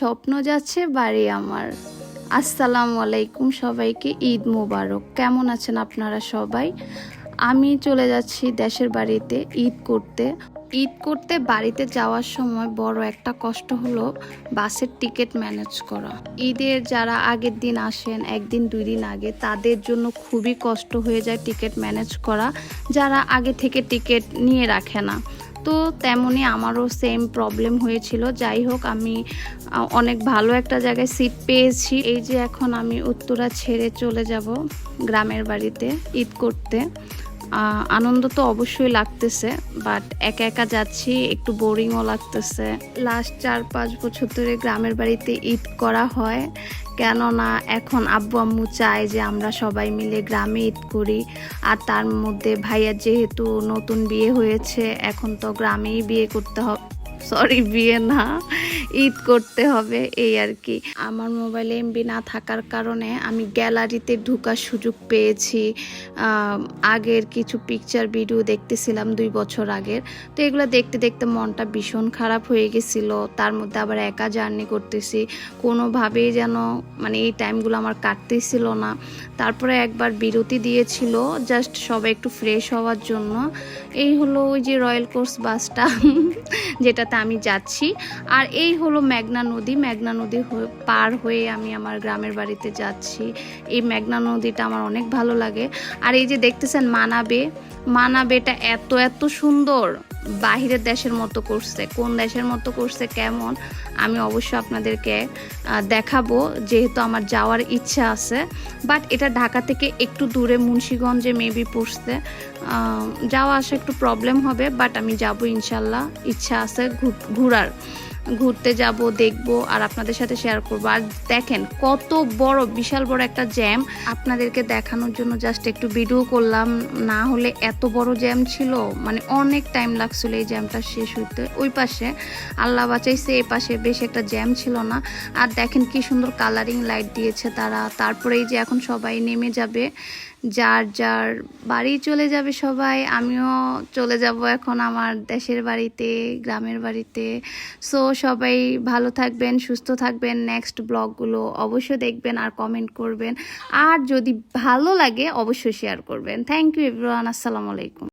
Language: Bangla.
স্বপ্ন যাচ্ছে, বাড়ি আমার। আসসালামু আলাইকুম সবাইকে, ঈদ মোবারক। কেমন আছেন আপনারা সবাই? আমি চলে যাচ্ছি দেশের বাড়িতে ঈদ করতে। ঈদ করতে বাড়িতে যাওয়ার সময় বড় একটা কষ্ট হলো বাসের টিকিট ম্যানেজ করা। ঈদের যারা আগের দিন আসেন, একদিন, দুই দিন আগে, তাদের জন্য খুবই কষ্ট হয়ে যায় টিকিট ম্যানেজ করা। যারা আগে থেকে টিকিট নিয়ে রাখে না তো তেমনই আমারও সেম প্রবলেম হয়েছিল। যাই হোক আমি অনেক ভালো একটা জায়গায় সিট পেয়েছি। এই যে এখন আমি উত্তরা ছেড়ে চলে যাব গ্রামের বাড়িতে ঈদ করতে। আনন্দ তো অবশ্যই লাগতেছে বাট একা একা যাচ্ছি, একটু বোরিংও লাগতেছে। লাস্ট চার পাঁচ বছর ধরে গ্রামের বাড়িতে ঈদ করা হয়। কেননা এখন আব্বু আম্মু চায় যে আমরা সবাই মিলে গ্রামে ঈদ করি, আর তার মধ্যে ভাইয়ার যেহেতু নতুন বিয়ে হয়েছে, এখন তো গ্রামেই বিয়ে করতে হবে সরি বিয়ে না। ঈদ করতে হবে, এই আর কি। আমার মোবাইলে এমবি না থাকার কারণে আমি গ্যালারিতে ঢোকার সুযোগ পেয়েছি। আগের কিছু পিকচার ভিডিও দেখতেছিলাম দুই বছর আগের। তো এগুলো দেখতে দেখতে মনটা ভীষণ খারাপ হয়ে গেছিল। তার মধ্যে আবার একা জার্নি করতেছি। কোনোভাবেই যেন মানে এই টাইমগুলো আমার কাটতেছিল না। তারপরে একবার বিরতি দিয়েছিল জাস্ট সবাই একটু ফ্রেশ হওয়ার জন্য। এই হলো ওই যে রয়্যাল কোর্স বাসটা যেটাতে আমি যাচ্ছি। আর এই হলো মেঘনা নদী মেঘনা নদী পার হয়ে আমি আমার গ্রামের বাড়িতে যাচ্ছি। এই মেঘনা নদীটা আমার অনেক ভালো লাগে। আর এই যে দেখতেছেন মানাবে, মানাবেটা এত এত সুন্দর। বাহিরের দেশের মতো করছে, কোন দেশের মতো করছে, কেমন, আমি অবশ্যই আপনাদেরকে দেখাবো, যেহেতু আমার যাওয়ার ইচ্ছা আছে। বাট এটা ঢাকা থেকে একটু দূরে, মুন্সীগঞ্জে মেবি পড়ছে। যাওয়া আসা একটু প্রবলেম হবে বাট আমি যাব ইনশাল্লাহ, ইচ্ছা আছে ঘুরার। ঘুরতে যাব, দেখব আর আপনাদের সাথে শেয়ার করব। আর দেখেন, কত বড়, বিশাল বড় একটা জ্যাম আপনাদেরকে দেখানোর জন্য জাস্ট একটু ভিডিও করলাম। না হলে এত বড় জ্যাম ছিল মানে অনেক টাইম লাগছিল এই জ্যামটা শেষ হইতে। ওই পাশে, আল্লাহ বাঁচাইছে এই পাশে বেশ একটা জ্যাম ছিল না। আর দেখেন কি সুন্দর কালারিং লাইট দিয়েছে তারা। তারপরে এই যে এখন সবাই নেমে যাবে। যার যার বাড়ি চলে যাবে সবাই। আমিও চলে যাব এখন আমার দেশের বাড়িতে, গ্রামের বাড়িতে। সো সবাই ভালো থাকবেন, সুস্থ থাকবেন। নেক্সট ব্লগগুলো অবশ্যই দেখবেন আর কমেন্ট করবেন। আর যদি ভালো লাগে, অবশ্যই শেয়ার করবেন। থ্যাংক ইউ এভরিওয়ান আসসালামু আলাইকুম